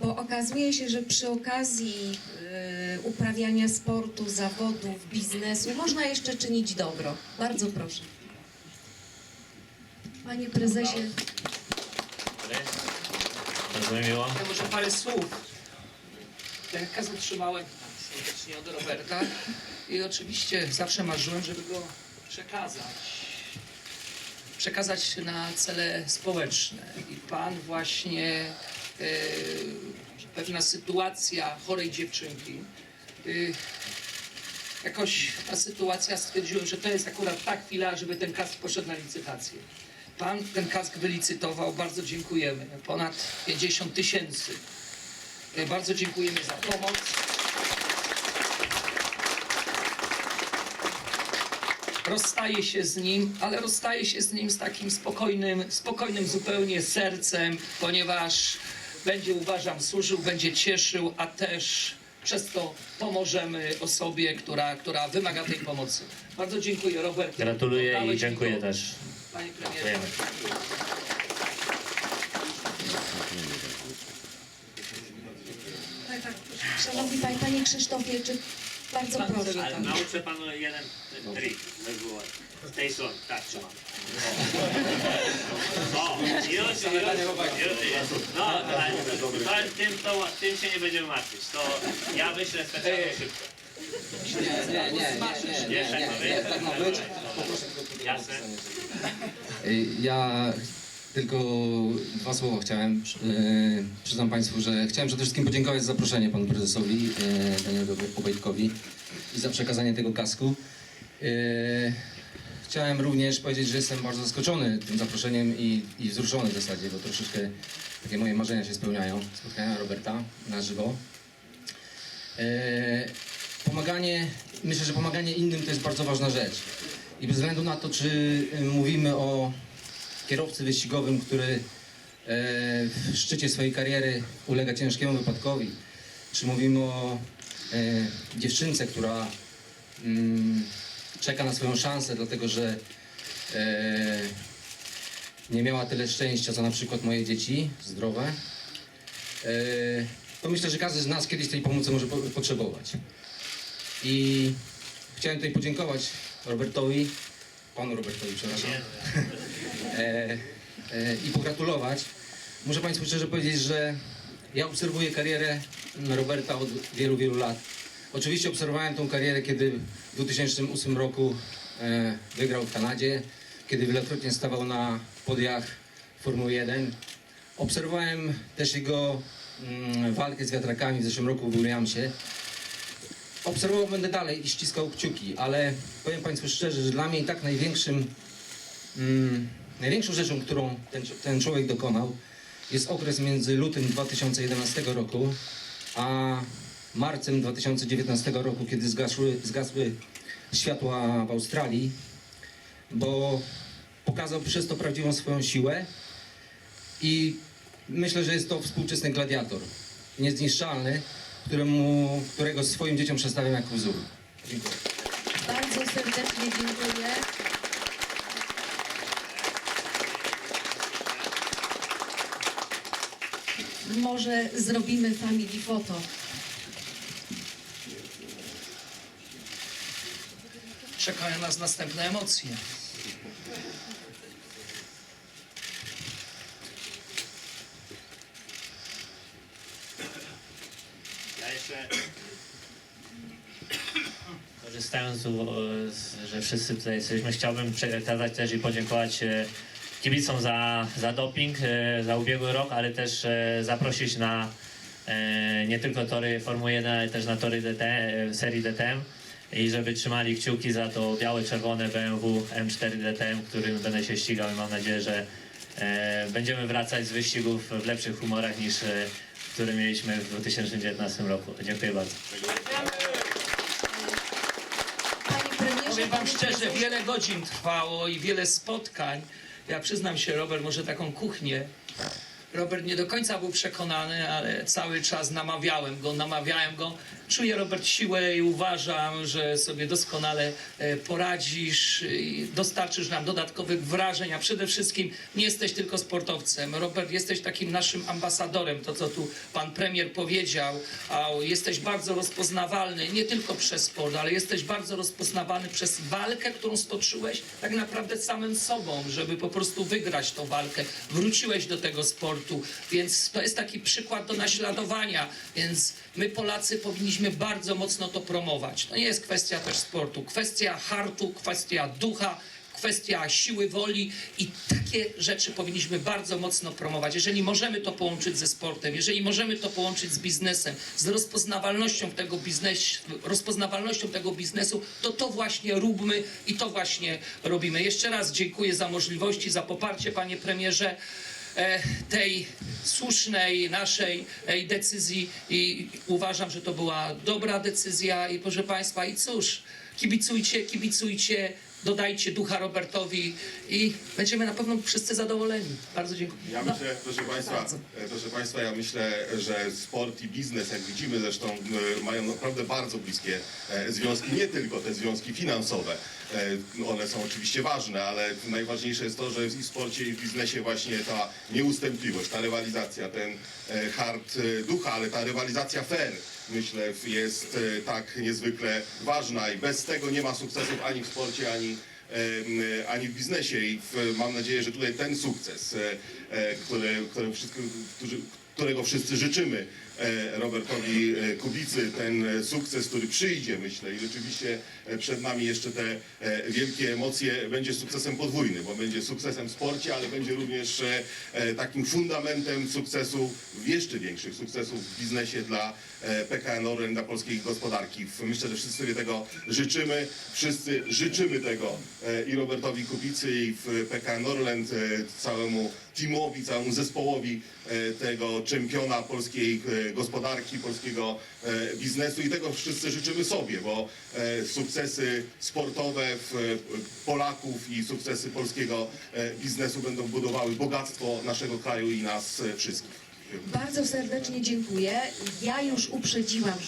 bo okazuje się, że przy okazji y, uprawiania sportu, zawodów, biznesu można jeszcze czynić dobro. Bardzo proszę. Panie prezesie, Bardzo mi miło. Ja może parę słów. Ten kaz otrzymałem serdecznie od Roberta i oczywiście zawsze marzyłem, żeby go przekazać. Przekazać na cele społeczne. I Pan właśnie, pewna sytuacja chorej dziewczynki, e, jakoś ta sytuacja stwierdziłem, że to jest akurat ta chwila, żeby ten kask poszedł na licytację. Pan ten kask wylicytował, bardzo dziękujemy. Ponad 50 tysięcy. E, Bardzo dziękujemy za pomoc. Rozstaje się z nim, ale rozstaje się z nim z takim spokojnym, spokojnym zupełnie sercem, ponieważ będzie, uważam, służył, będzie cieszył, a też przez to pomożemy osobie, która, która wymaga tej pomocy. Bardzo dziękuję, Robert. Gratuluję i dziękuję też. Panie premierze. Dziękujemy. szanowni panie, panie Krzysztofie, czy bardzo proszę. Ale nauczę panu jeden trik, tej strony. Tak, trzymam. O, już, już, już, już. No, ale tym, to, tym się nie będziemy martwić. To ja wyślę specjalną szybko. Nie, nie, nie, nie, nie, Wiesz, nie, jak ma nie, być? tak ma być. Jasne. Ja tylko dwa słowa chciałem. y, Przyznam Państwu, że chciałem przede wszystkim podziękować za zaproszenie Panu Prezesowi Danielowi Obejtkowi i za przekazanie tego kasku. Y, Chciałem również powiedzieć, że jestem bardzo zaskoczony tym zaproszeniem i, i wzruszony w zasadzie, bo troszeczkę takie moje marzenia się spełniają. Spotkania Roberta na żywo. E, pomaganie, myślę, że pomaganie innym to jest bardzo ważna rzecz. I bez względu na to, czy mówimy o kierowcy wyścigowym, który e, w szczycie swojej kariery ulega ciężkiemu wypadkowi, czy mówimy o e, dziewczynce, która mm, czeka na swoją szansę, dlatego że e, nie miała tyle szczęścia, co na przykład moje dzieci, zdrowe, e, to myślę, że każdy z nas kiedyś tej pomocy może po- potrzebować. I chciałem tutaj podziękować Robertowi, panu Robertowi, przepraszam, e, e, i pogratulować. Muszę Państwu szczerze powiedzieć, że ja obserwuję karierę Roberta od wielu, wielu lat. Oczywiście obserwowałem tą karierę, kiedy w 2008 roku e, wygrał w Kanadzie, kiedy wielokrotnie stawał na podiach Formuły 1. Obserwowałem też jego mm, walkę z wiatrakami w zeszłym roku w Williamsie. Obserwował będę dalej i ściskał kciuki, ale powiem Państwu szczerze, że dla mnie i tak największym, mm, największą rzeczą, którą ten, ten człowiek dokonał, jest okres między lutym 2011 roku a marcem 2019 roku, kiedy zgasły, zgasły światła w Australii, bo pokazał przez to prawdziwą swoją siłę i myślę, że jest to współczesny gladiator, niezniszczalny, któremu, którego swoim dzieciom przedstawiam jako wzór. Dziękuję. Bardzo serdecznie dziękuję. Może zrobimy family photo. Czekają nas następne emocje. Ja jeszcze korzystając, z- że wszyscy tutaj jesteśmy, chciałbym przekazać też i podziękować e, kibicom za, za doping, e, za ubiegły rok, ale też e, zaprosić na nie tylko tory Formuły 1, ale też na tory DT, serii DTM i żeby trzymali kciuki za to białe-czerwone BMW M4 DTM, którym będę się ścigał i mam nadzieję, że e, będziemy wracać z wyścigów w lepszych humorach niż e, które mieliśmy w 2019 roku. Dziękuję bardzo. Panie premierze, Powiem Wam szczerze, wiele godzin trwało i wiele spotkań. Ja przyznam się, Robert, może taką kuchnię Robert nie do końca był przekonany, ale cały czas namawiałem go, namawiałem go. Czuję, Robert, siłę i uważam, że sobie doskonale e, poradzisz i dostarczysz nam dodatkowych wrażeń, a przede wszystkim nie jesteś tylko sportowcem. Robert, jesteś takim naszym ambasadorem, to co tu pan premier powiedział, jesteś bardzo rozpoznawalny, nie tylko przez sport, ale jesteś bardzo rozpoznawany przez walkę, którą stoczyłeś tak naprawdę samym sobą, żeby po prostu wygrać tą walkę. Wróciłeś do tego sportu, więc to jest taki przykład do naśladowania, więc my Polacy powinniśmy bardzo mocno to promować. To nie jest kwestia też sportu, kwestia hartu, kwestia ducha, kwestia siły woli i takie rzeczy powinniśmy bardzo mocno promować. Jeżeli możemy to połączyć ze sportem, jeżeli możemy to połączyć z biznesem, z rozpoznawalnością tego biznesu, rozpoznawalnością tego biznesu, to to właśnie róbmy i to właśnie robimy. Jeszcze raz dziękuję za możliwości, za poparcie, panie premierze tej słusznej naszej e, decyzji i uważam, że to była dobra decyzja i proszę Państwa i cóż, kibicujcie, kibicujcie, dodajcie ducha Robertowi i będziemy na pewno wszyscy zadowoleni. Bardzo dziękuję. Ja No, myślę, proszę Państwa, bardzo. e, proszę Państwa, ja myślę, że sport i biznes, jak widzimy zresztą, e, mają naprawdę bardzo bliskie e, związki, nie tylko te związki finansowe. One są oczywiście ważne, ale najważniejsze jest to, że w sporcie i w biznesie właśnie ta nieustępliwość, ta rywalizacja, ten hart e, ducha, ale ta rywalizacja fair, myślę, jest e, tak niezwykle ważna i bez tego nie ma sukcesów ani w sporcie, ani em, ani w biznesie. I mam nadzieję, że tutaj ten sukces, e, e, który, który którego wszyscy życzymy e, Robertowi e, Kubicy, ten e, sukces, który przyjdzie, myślę, i rzeczywiście e, przed nami jeszcze te e, wielkie emocje, będzie sukcesem podwójnym, bo będzie sukcesem w sporcie, ale będzie również e, e, takim fundamentem sukcesu, jeszcze większych sukcesów w biznesie dla e, PKN Orlen, dla polskiej gospodarki. Myślę, że wszyscy sobie tego życzymy, wszyscy życzymy tego e, i Robertowi Kubicy i w PKN Orlen, e, całemu teamowi, całemu zespołowi e, tego czempiona polskiej e, gospodarki, polskiego e, biznesu i tego wszyscy życzymy sobie, bo e, sukcesy sportowe e, Polaków i sukcesy polskiego biznesu będą budowały bogactwo naszego kraju i nas wszystkich. Bardzo serdecznie dziękuję. Ja już uprzedziłam, że